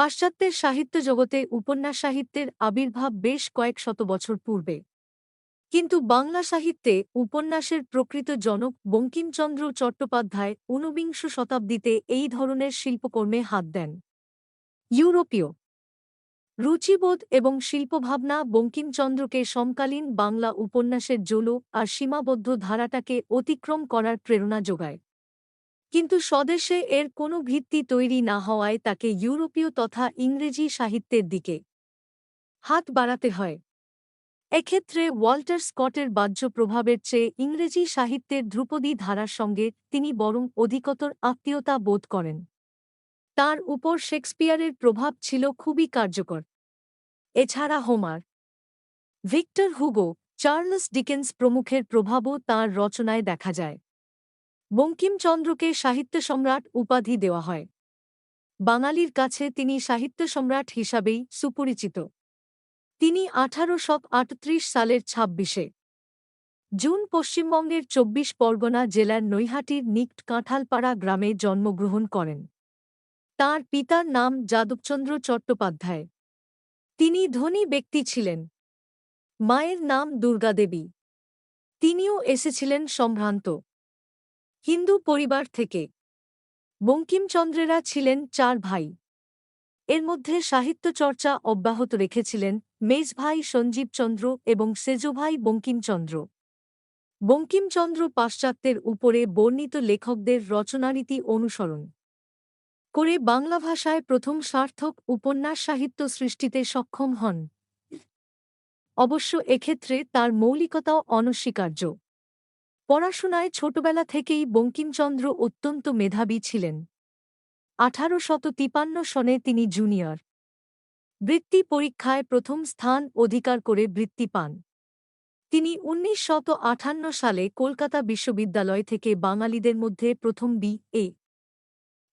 পাশ্চাত্যের সাহিত্য জগতে উপন্যাস সাহিত্যের আবির্ভাব বেশ কয়েক শত বছর পূর্বে। কিন্তু বাংলা সাহিত্যে উপন্যাসের প্রকৃত জনক বঙ্কিমচন্দ্র চট্টোপাধ্যায় ঊনবিংশ শতাব্দীতে এই ধরনের শিল্পকর্মে হাত দেন। ইউরোপীয় রুচিবোধ এবং শিল্পভাবনা বঙ্কিমচন্দ্রকে সমকালীন বাংলা উপন্যাসের জোলো আর সীমাবদ্ধ ধারাটাকে অতিক্রম করার প্রেরণা যোগায়। কিন্তু স্বদেশে এর কোনো ভিত্তি তৈরি না হওয়ায় তাকে ইউরোপীয় তথা ইংরেজি সাহিত্যের দিকে হাত বাড়াতে হয়। এক্ষেত্রে ওয়াল্টার স্কটের বাহ্য প্রভাবের চেয়ে ইংরেজি সাহিত্যের ধ্রুপদী ধারার সঙ্গে তিনি বরং অধিকতর আত্মীয়তা বোধ করেন। তার উপর শেক্সপিয়ারের প্রভাব ছিল খুবই কার্যকর। এছাড়া Homer, Victor Hugo, Charles Dickens প্রমুখের প্রভাবও তাঁর রচনায় দেখা যায়। বঙ্কিমচন্দ্রকে সাহিত্য সম্রাট উপাধি দেওয়া হয়। বাঙালির কাছে তিনি সাহিত্য সম্রাট হিসাবেই সুপরিচিত। তিনি আঠারোশো আটত্রিশ সালের ছাব্বিশে জুন পশ্চিমবঙ্গের চব্বিশ পরগনা জেলার নৈহাটির নিকট কাঁঠালপাড়া গ্রামে জন্মগ্রহণ করেন। তার পিতার নাম যাদবচন্দ্র চট্টোপাধ্যায়। তিনি ধনী ব্যক্তি ছিলেন। মায়ের নাম দুর্গাদেবী। তিনিও এসেছিলেন সম্ভ্রান্ত। হিন্দু পরিবার থেকে। বঙ্কিমচন্দ্রেরা ছিলেন চার ভাই। এর মধ্যে সাহিত্য চর্চা অব্যাহত রেখেছিলেন মেজভাই সঞ্জীবচন্দ্র এবং সেজভাই বঙ্কিমচন্দ্র। বঙ্কিমচন্দ্র পাশ্চাত্যের উপরে বর্ণিত লেখকদের রচনারীতি অনুসরণ করে বাংলা ভাষায় প্রথম সার্থক উপন্যাস সাহিত্য সৃষ্টিতে সক্ষম হন। অবশ্য এক্ষেত্রে তার মৌলিকতাও অনস্বীকার্য। পড়াশোনায় ছোটবেলা থেকেই বঙ্কিমচন্দ্র অত্যন্ত মেধাবী ছিলেন। আঠারো শত তিপান্ন সনে তিনি জুনিয়র। বৃত্তি পরীক্ষায় প্রথম স্থান অধিকার করে বৃত্তি পান। তিনি উনিশ শত আঠান্ন সালে কলকাতা বিশ্ববিদ্যালয় থেকে বাঙালিদের মধ্যে প্রথম বি এ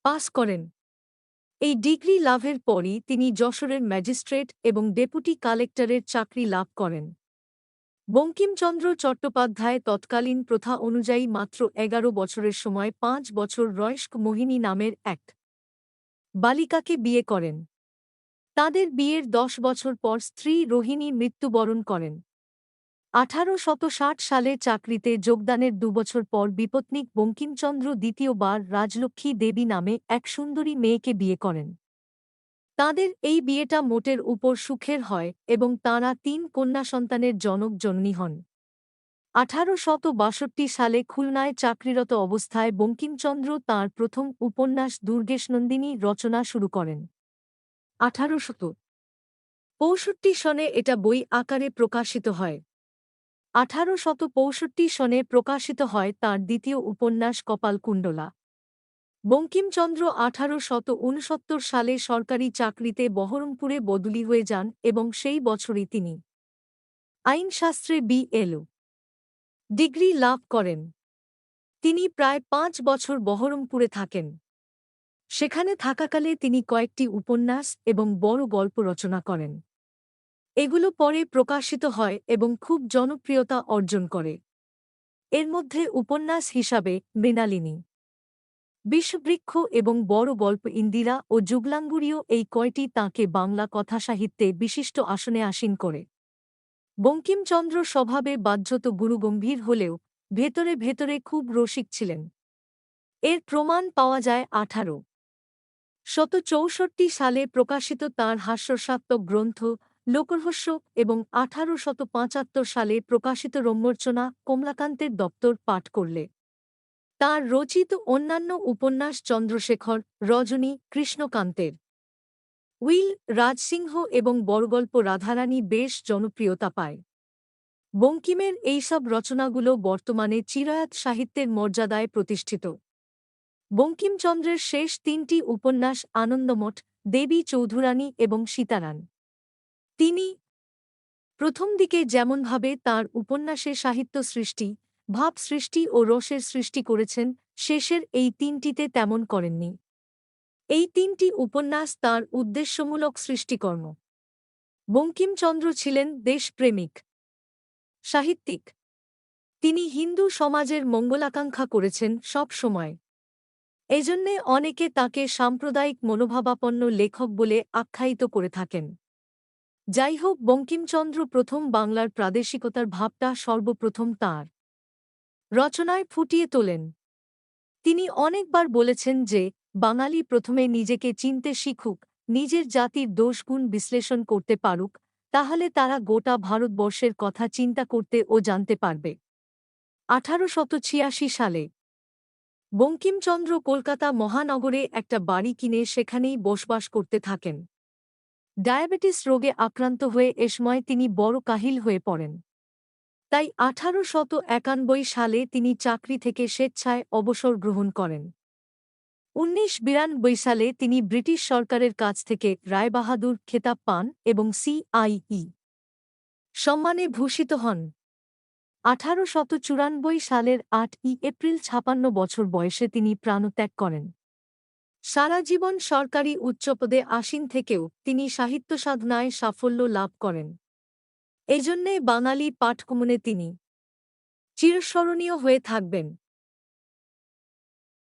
পাস করেন। এই ডিগ্রি লাভের পরই তিনি যশোরের ম্যাজিস্ট্রেট এবং ডেপুটি কালেক্টরের চাকরি লাভ করেন। বঙ্কিমচন্দ্র চট্টোপাধ্যায় তৎকালীন প্রথা অনুযায়ী মাত্র এগারো বছরের সময় পাঁচ বছর রয়স্ক মোহিনী নামের এক বালিকাকে বিয়ে করেন। তাদের বিয়ের দশ বছর পর স্ত্রী রোহিণী মৃত্যুবরণ করেন। আঠারো শত ষাট সালে চাকরিতে যোগদানের দুবছর পর বিপত্নিক বঙ্কিমচন্দ্র দ্বিতীয়বার রাজলক্ষ্মী দেবী নামে এক সুন্দরী মেয়েকে বিয়ে করেন। তাঁদের এই বিয়েটা মোটের উপর সুখের হয় এবং তাঁরা তিন কন্যা সন্তানের জনক জননী হন। আঠারো শত বাষট্টি সালে খুলনায় চাকরিরত অবস্থায় বঙ্কিমচন্দ্র তাঁর প্রথম উপন্যাস দুর্গেশনন্দিনী রচনা শুরু করেন। আঠারো শত পঁয়ষট্টি সনে এটা বই আকারে প্রকাশিত হয়। আঠারো শত পঁয়ষট্টি সনে প্রকাশিত হয় তাঁর দ্বিতীয় উপন্যাস কপালকুণ্ডলা। বঙ্কিমচন্দ্র আঠারো শত উনসত্তর সালে সরকারি চাকরিতে বহরমপুরে বদলি হয়ে যান এবং সেই বছরই তিনি আইনশাস্ত্রে বি এল ডিগ্রি লাভ করেন। তিনি প্রায় পাঁচ বছর বহরমপুরে থাকেন। সেখানে থাকাকালে তিনি কয়েকটি উপন্যাস এবং বড় গল্প রচনা করেন। এগুলো পরে প্রকাশিত হয় এবং খুব জনপ্রিয়তা অর্জন করে। এর মধ্যে উপন্যাস হিসাবে মৃণালিনী বিশ্ববৃক্ষ এবং বড় গল্প ইন্দিরা ও যুগলাঙ্গুরীয় এই কয়টি তাঁকে বাংলা কথাসাহিত্যে বিশিষ্ট আসনে আসীন করে। বঙ্কিমচন্দ্র স্বভাবে বাধ্যত গুরুগম্ভীর হলেও ভেতরে ভেতরে খুব রসিক ছিলেন। এর প্রমাণ পাওয়া যায় আঠারো। শত চৌষট্টি সালে প্রকাশিত তাঁর হাস্যসাত্মক গ্রন্থ লোকরহস্য এবং আঠারো শত সালে প্রকাশিত রম্যর্চনা কমলাকান্তের দপ্তর পাঠ করলে। তার রচিত অন্যান্য উপন্যাস চন্দ্রশেখর, রজনী, কৃষ্ণকান্তের। উইল রাজসিংহ এবং বড়গল্প রাধারানী বেশ জনপ্রিয়তা পায়। বঙ্কিমের এইসব রচনাগুলো বর্তমানে চিরায়াত সাহিত্যের মর্যাদায় প্রতিষ্ঠিত। বঙ্কিমচন্দ্রের শেষ তিনটি উপন্যাস আনন্দমঠ, দেবী চৌধুরানী এবং সীতারান তিনি প্রথম দিকে যেমনভাবে তার উপন্যাসে সাহিত্য সৃষ্টি ভাব সৃষ্টি ও রসের সৃষ্টি করেছেন, শেষের এই তিনটিতে তেমন করেননি। এই তিনটি উপন্যাস তার উদ্দেশ্যমূলক সৃষ্টিকর্ম। বঙ্কিমচন্দ্র ছিলেন দেশপ্রেমিক, সাহিত্যিক। তিনি হিন্দু সমাজের মঙ্গলাকাঙ্ক্ষা করেছেন সব সময়। এজন্যে অনেকে তাকে সাম্প্রদায়িক মনোভাবাপন্ন লেখক বলে আখ্যায়িত করে থাকেন। যাই হোক, বঙ্কিমচন্দ্র প্রথম বাংলার প্রাদেশিকতার ভাবটা সর্বপ্রথম তাঁর। রচনায় ফুটিয়ে তোলেন। তিনি অনেকবার বলেছেন যে, বাঙালি প্রথমে নিজেকে চিনতে শিখুক, নিজের জাতির দোষগুণ বিশ্লেষণ করতে পারুক, তাহলে তারা গোটা ভারতবর্ষের কথা চিন্তা করতে ও জানতে পারবে। আঠারো সালে বঙ্কিমচন্দ্র কলকাতা মহানগরে একটা বাড়ি কিনে সেখানেই বসবাস করতে থাকেন। ডায়াবেটিস রোগে আক্রান্ত হয়ে এ সময় তিনি বড় কাহিল হয়ে পড়েন। তাই আঠারো শত একানব্বই সালে তিনি চাকরি থেকে স্বেচ্ছায় অবসর গ্রহণ করেন। উনিশ বিরানব্বই সালে তিনি ব্রিটিশ সরকারের কাছ থেকে রায়বাহাদুর খেতাব পান এবং সিআইই সম্মানে ভূষিত হন। আঠারো শত চুরানব্বই সালের আট ই এপ্রিল ছাপান্ন বছর বয়সে তিনি প্রাণত্যাগ করেন। সারা জীবন সরকারি উচ্চপদে আসীন থেকেও তিনি সাহিত্য সাধনায় সাফল্য লাভ করেন। এজন্যে বাঙালি পাঠকমনে তিনি চিরস্মরণীয় হয়ে থাকবেন।